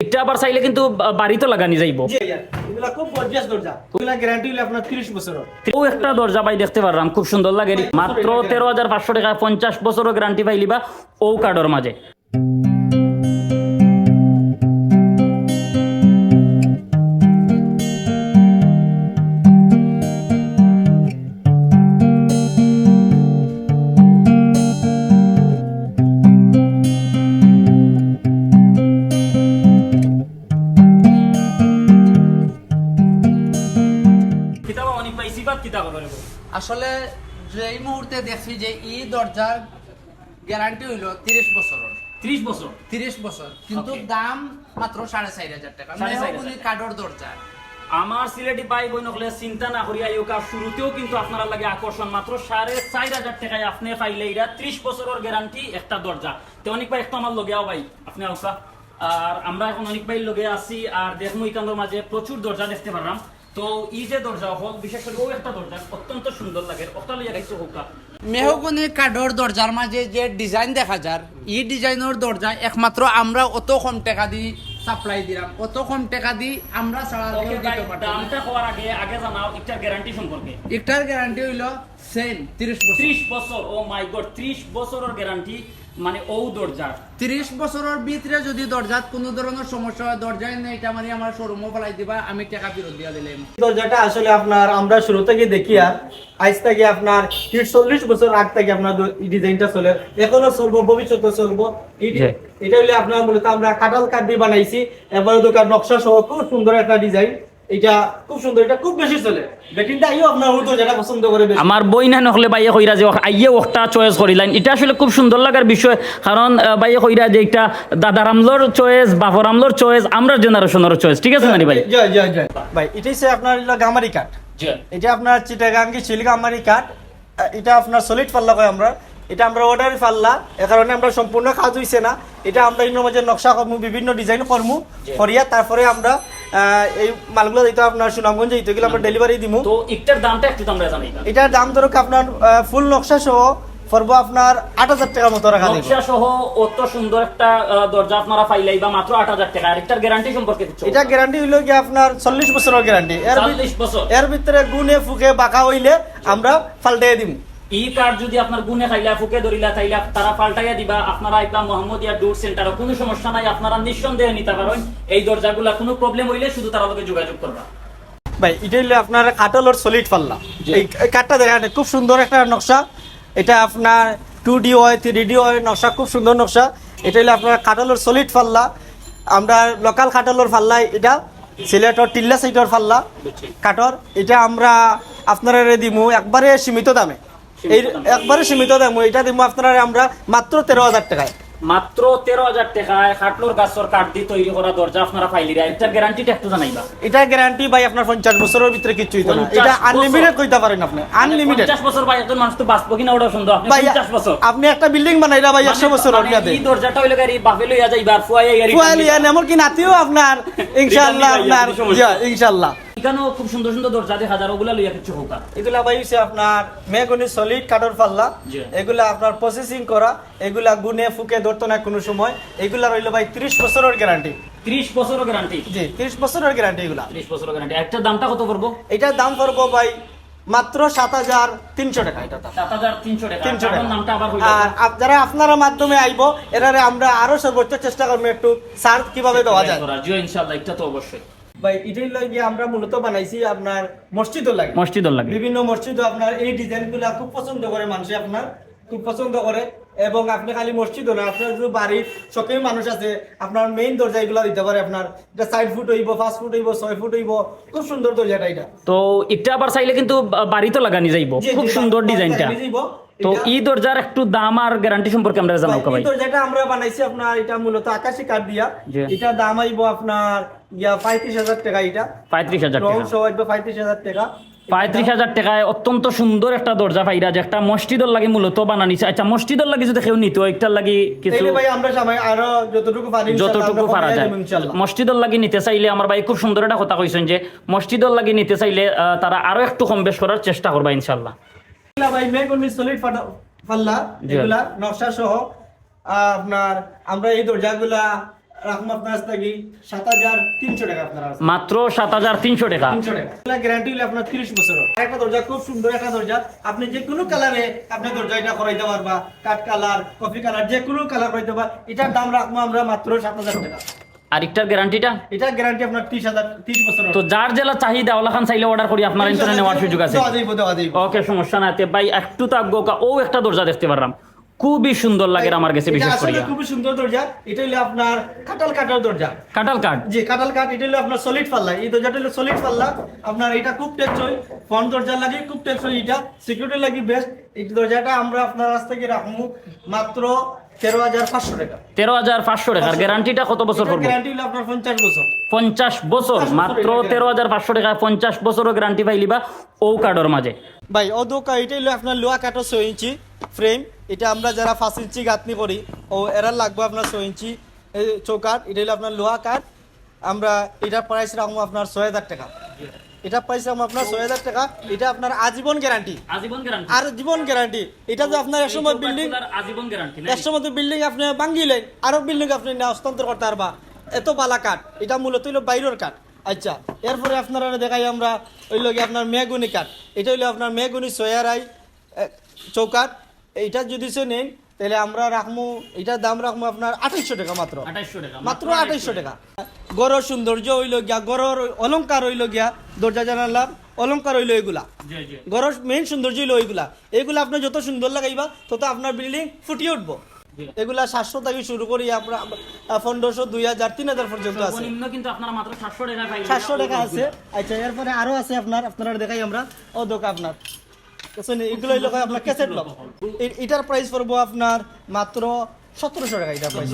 এটা আবার চাইলে কিন্তু বা- বাড়িতে লাগানি যাইব। জি ভাইয়া, এগুলা খুব গর্জিয়াস দরজা। এগুলা গ্যারান্টি হলে আপনার 30 বছরের ও একটা দরজা পাই দেখতে পারলাম। খুব সুন্দর লাগে। মাত্র তেরো হাজার পাঁচশো টাকা পঞ্চাশ বছরও গ্যারান্টি পাইলিবা ও কার্ডর মাঝে। আসলে যে এই মুহূর্তে দেখছি যে ই দরজার গ্যারান্টি হইল তিরিশ বছরের। বছর? তিরিশ বছর। কিন্তু দাম মাত্র সাড়ে চার হাজার টাকা। মেহগুনি কাঠের দরজা। আমার সিলেটি ভাই বোন হলে চিন্তা না করিয়া ইউকা শুরুতেও কিন্তু আপনারা লাগে আকর্ষণ মাত্র সাড়ে চার হাজার টাকায় আপনি পাইলে এটা ত্রিশ বছরের গ্যারান্টি একটা দরজা। তো অনেক ভাই একটু আমার লগেও ভাই। আপনি আউকা আর আমরা এখন অনেক ভাই লগে আছি। আর দেখমু ইকানোর মাঝে প্রচুর দরজা দেখতে পারলাম। তো এই যে দরজা হোক বিশেষ করে ও একটা দরজা অত্যন্ত সুন্দর লাগে লইয়া গাইছে হোকা। মেহগুনি কাঠের দরজার মাঝে যে ডিজাইন দেখা যার ই ডিজাইনের দরজা একমাত্র আমরা অত কম টাকা দি সাপ্লাই দিলাম অত কম টাকা দি আমরা ছাড়া। দামটা হওয়ার আগে আগে জানাও এটার গ্যারান্টি সম্পর্কে একটার গ্যারান্টি হইল সেম তিরিশ বছর ত্রিশ বছর ও মাই গড ত্রিশ বছরের গ্যারান্টি মানে ও দরজার। তিরিশ বছরের ভিতরে যদি দরজাত কোনো ধরনের সমস্যা হয় দরজায় নেই এটা মানে আমার শোরুমও ফেলাই দিবা আমি টাকা ফেরত দিয়া দিলাম। দরজাটা আসলে আপনার আমরা শুরু থেকে দেখি আর আজ থেকে আপনার তিরিশ চল্লিশ বছর আগ থেকে আপনার ডিজাইনটা চলে। এখনও চলবো ভবিষ্যতে চলবো। এটা হলে আপনার মূলত আমরা কাঁঠাল কাঠ দিয়ে বানাইছি এবারে দোকান নকশা সহ খুব সুন্দর একটা ডিজাইন। এটা খুব সুন্দর এটা খুব বেশি চলে। বেটিনটা আইও আপনার হুতো যেটা পছন্দ করে আমার বই না নহলে বাইয়ে কইরা যে আইয়ে ওটা চয়েস করিলেন এটা আসলে খুব সুন্দর লাগার বিষয়। কারণ বাইয়ে কইরা যে এটা চয়েস চয়েস আমরা জেনারেশনের চয়েস ঠিক আছে না রে ভাই জয় জয় জয়। ভাই এটাই সে আপনার হলো গামারি কাঠ। এটা আপনার চিটাগাঙ্গি শিলগামারি কাঠ। এটা আপনার সলিড পাল্লা কয় আমরা? এটা আমরা অর্ডার পাল্লা এ কারণে আমরা সম্পূর্ণ কাজ হইছে না। এটা আমরা নকশা করমু বিভিন্ন ডিজাইন করমু করিয়া তারপরে আমরা এই মালগুলো দিতে আপনার সুনামগঞ্জ যেতে এগুলো আমরা ডেলিভারি দিমু। তো একটার দামটা একটু তোমরা জানাই এটার দাম ধরুক আপনার ফুল নকশা সহ পড়ব আপনার আট হাজার টাকার মতো রাখা নকশা সহ অত সুন্দর একটা দরজা আপনারা পাইলাই বা মাত্র আট হাজার টাকা। আর একটার গ্যারান্টি সম্পর্কে কিছু এটা গ্যারান্টি হইল কি আপনার চল্লিশ বছরের গ্যারান্টি এর ভিত- বছর। এর ভিতরে গুনে ফুকে বাঁকা হইলে আমরা পাল্টাই দিমু। ই কার্ড যদি আপনার গুনে খাইলা ফুকে ধরিলা তাইলা তারা পাল্টাইয়া দিবা আপনারা একদম মোহাম্মদিয়া ডুর সেন্টার কোনো সমস্যা নাই আপনারা নিঃসন্দেহে নিতে পারেন। এই দরজাগুলা কোনো প্রবলেম হইলে শুধু তারা লগে যোগাযোগ করবা। ভাই এটা হলো আপনার কাটলের সলিড পাল্লা। এই কাঠটা দেখেন খুব সুন্দর একটা নকশা। এটা আপনার টু ডি হয় থ্রি ডি হয় নকশা খুব সুন্দর নকশা। এটা হলো আপনার কাটলের সলিড পাল্লা। আমরা লোকাল কাটলের পাল্লা এটা সিলেটর টিল্লা সাইটর পাল্লা। কাঠর এটা আমরা আপনারা দিমু একবারে সীমিত দামে। এই একবারে সীমিত দামে এটা দিমু আপনারা আমরা মাত্র তেরো হাজার টাকায়। মাত্র তেরো হাজার টাকায় খাটলোর গাছর কাঠ দিয়ে তৈরি করা দরজা আপনারা এটার গ্যারান্টিটা একটু জানাইবা। এটা গ্যারান্টি ভাই আপনার পঞ্চাশ বছরের ভিতরে কিছু হইতো না। 50 এটা আনলিমিটেড কইতে পারেন আপনি। আনলিমিটেড পঞ্চাশ বছর বা একজন মানুষ তো বাঁচবো কিনা ওটা সুন্দর আপনি ভাই পঞ্চাশ বছর। আপনি একটা বিল্ডিং বানাইরা ভাই একশো বছর মানে এই দরজাটা হইলে গাড়ি বাপে লইয়া যাইবা ফুয়াইয়া ফুয়ালিয়ান এমনকি নাতিও আপনার। ইনশাআল্লাহ আপনার। ইনশাআল্লাহ। এখানেও খুব সুন্দর সুন্দর দরজা দেখা যায় ওগুলা লইয়া কিছু হোক এগুলা ভাই আপনার মেগুনি সলিড কাঠের পাল্লা। এগুলা আপনার প্রসেসিং করা এগুলা গুনে ফুকে ধরতো না কোনো সময়। এগুলা রইল ভাই ত্রিশ বছরের গ্যারান্টি ত্রিশ বছরও গ্যারান্টি জি ত্রিশ বছরের গ্যারান্টি এগুলা। ত্রিশ বছরও গ্যারান্টি একটা দামটা কত পড়ব? এটার দাম পড়ব ভাই মাত্র সাত হাজার তিনশো টাকা। এটা তিনশো টাকা। তিনশো টাকা। আপনার নামটা আবার আর যারা আপনারা মাধ্যমে আইবো এরারে আমরা আরও সর্বোচ্চ চেষ্টা করব একটু সার কীভাবে দেওয়া যায়। ইনশাল্লাহ এটা তো অবশ্যই। ভাই এটাই লাগে আমরা মূলত বানাইছি আপনার মসজিদও লাগে। মসজিদর লাগে। বিভিন্ন মসজিদও আপনার এই ডিজাইনগুলা খুব পছন্দ করে মানুষ আপনার খুব পছন্দ করে। এবং আপনি খালি মসজিদও না আপনার যে বাড়ির শখের মানুষ আছে আপনার মেইন দরজা এগুলা দিতে পারে আপনার। এটা সাইড ফুট হইব পাঁচ ফুট হইব ছয় ফুট হইব খুব সুন্দর দরজাটা এটা। তো এটা আবার চাইলে কিন্তু বাড়িতে লাগানি যাইব। খুব সুন্দর ডিজাইনটা। তো এই দরজার একটু দাম আর গ্যারান্টি সম্পর্কে আমরা জানাও ভাই দরজাটা আমরা বানাইছি আপনার এটা মূলত আকাশি কাঠ দিয়া। এটা দাম আইব আপনার ইয়া পঁয়ত্রিশ হাজার টাকা এটা। পঁয়ত্রিশ হাজার রং সহ আইব পঁয়ত্রিশ হাজার টাকা। পঁয়ত্রিশ হাজার টাকায় অত্যন্ত সুন্দর একটা দরজা পাইরা যে একটা মসজিদর লাগে মূলত বানানিছে। আচ্ছা মসজিদর লাগে যদি কেউ নিত একটার লাগি কিছু ভাই আমরা সবাই আরও যতটুকু পারি যতটুকু পারা যায়। মসজিদর লাগি নিতে চাইলে আমার ভাই খুব সুন্দর একটা কথা কইছেন যে মসজিদর লাগি নিতে চাইলে তারা আরও একটু কম বেশ করার চেষ্টা করবা ইনশাল্লাহ ভাই মেগুনি সলিড পাল্লা এগুলা নকশা সহ আপনার আমরা এই দরজাগুলা রাখব আপনার কাছ থেকে সাত হাজার তিনশো টাকা আপনার কাছে। মাত্র সাত হাজার তিনশো টাকা। গ্যারান্টি হলে আপনার তিরিশ বছর একটা দরজা খুব সুন্দর একটা দরজা। আপনি যে কোনো কালারে আপনি দরজা এটা করাইতে পারবা। কাঠ কালার কফি কালার যে কোনো কালার করাইতে পারবা। এটার দাম রাখব আমরা মাত্র সাত হাজার টাকা। আরেকটার গ্যারান্টিটা? এটা গ্যারান্টি আপনার ত্রিশ হাজার ত্রিশ বছর তো যার জেলা চাহিদা ওলাখান চাইলে অর্ডার করি আপনার ইন্টারনেট নেওয়ার সুযোগ আছে। ওকে সমস্যা তে ভাই একটু তো কা- ও একটা দরজা দেখতে পারলাম। খুবই সুন্দর লাগে আমার কাছে বিশেষ করিয়া। খুবই সুন্দর দরজা এটা হলো আপনার কাটাল কাটাল দরজা। কাটাল কাঠ? জি কাটাল কাঠ এটা হলো আপনার সলিড পাল্লা। এই দরজাটা হলো সলিড পাল্লা। আপনার এটা খুব টেকসই ফ্রন্ট দরজা লাগে খুব টেকসই এটা সিকিউরিটি লাগে বেস্ট এই দরজাটা আমরা আপনার কাছ থেকে রাখব মাত্র তেরো হাজার পাঁচশো টাকা। টাকার গ্যারান্টিটা কত বছর পড়ব? গ্যারান্টি হলো আপনার পঞ্চাশ বছর। মাত্র তেরো হাজার পাঁচশো টাকায় পঞ্চাশ বছরও গ্যারান্টি পাইলিবা ও কার্ডের মাঝে। ভাই ও দোকা এটা হলো আপনার লোহা কাঠো ছয় ইঞ্চি ফ্রেম এটা আমরা যারা পাঁচ ইঞ্চি গাঁথনি করি ও এরা লাগবে আপনার ছয় ইঞ্চি এই চৌকাঠ। এটা হলো আপনার লোহা কাঠ। আমরা এটার প্রাইস রাখব আপনার ছয় হাজার টাকা। এটা রাখব আপনার ছয় হাজার টাকা এটা আপনার আজীবন গ্যারান্টি আজীবন গ্যারান্টি আর জীবন গ্যারান্টি এটা যে আপনার এক সময় বিল্ডিং আজীবন গ্যারান্টি এক সময় বিল্ডিং আপনি ভাঙ্গিলেন আরও বিল্ডিং আপনি হস্তান্তর করতে পারবা। এত বালা কাঠ এটা মূলত হইল বাইরের কাঠ। আচ্ছা এরপরে আপনারা দেখাই আমরা হইল কি আপনার মেগুনি কাঠ। এটা হইল আপনার মেগুনি সয়ারাই চৌকাঠ। এইটা যদি সে নেন তাহলে আমরা রাখব এটার দাম রাখব আপনার আঠাইশশো টাকা মাত্র। মাত্র আঠাইশশো টাকা। গড়ের সৌন্দর্য হইল গিয়া গড়ের অলংকার হইল গিয়া দরজা জানালাম অলংকার হইল এগুলা। জি মেইন সৌন্দর্য হইল ওইগুলা এগুলা আপনার যত সুন্দর লাগাইবা তত আপনার বিল্ডিং ফুটিয়ে উঠবো। এগুলা সাতশো থেকে শুরু করি আপনার পনেরোশো দুই হাজার তিন হাজার পর্যন্ত আছে। সর্বনিম্ন কিন্তু আপনারা মাত্র সাতশো টাকা সাতশো টাকা আছে। আচ্ছা এরপরে আরও আছে আপনার আপনারা দেখাই আমরা। ও দোকা আপনার। বুঝছেন? এগুলো হইল আপনার ক্যাসেট লক এটার প্রাইস পড়ব আপনার মাত্র সতেরোশো টাকা, এটার প্রাইস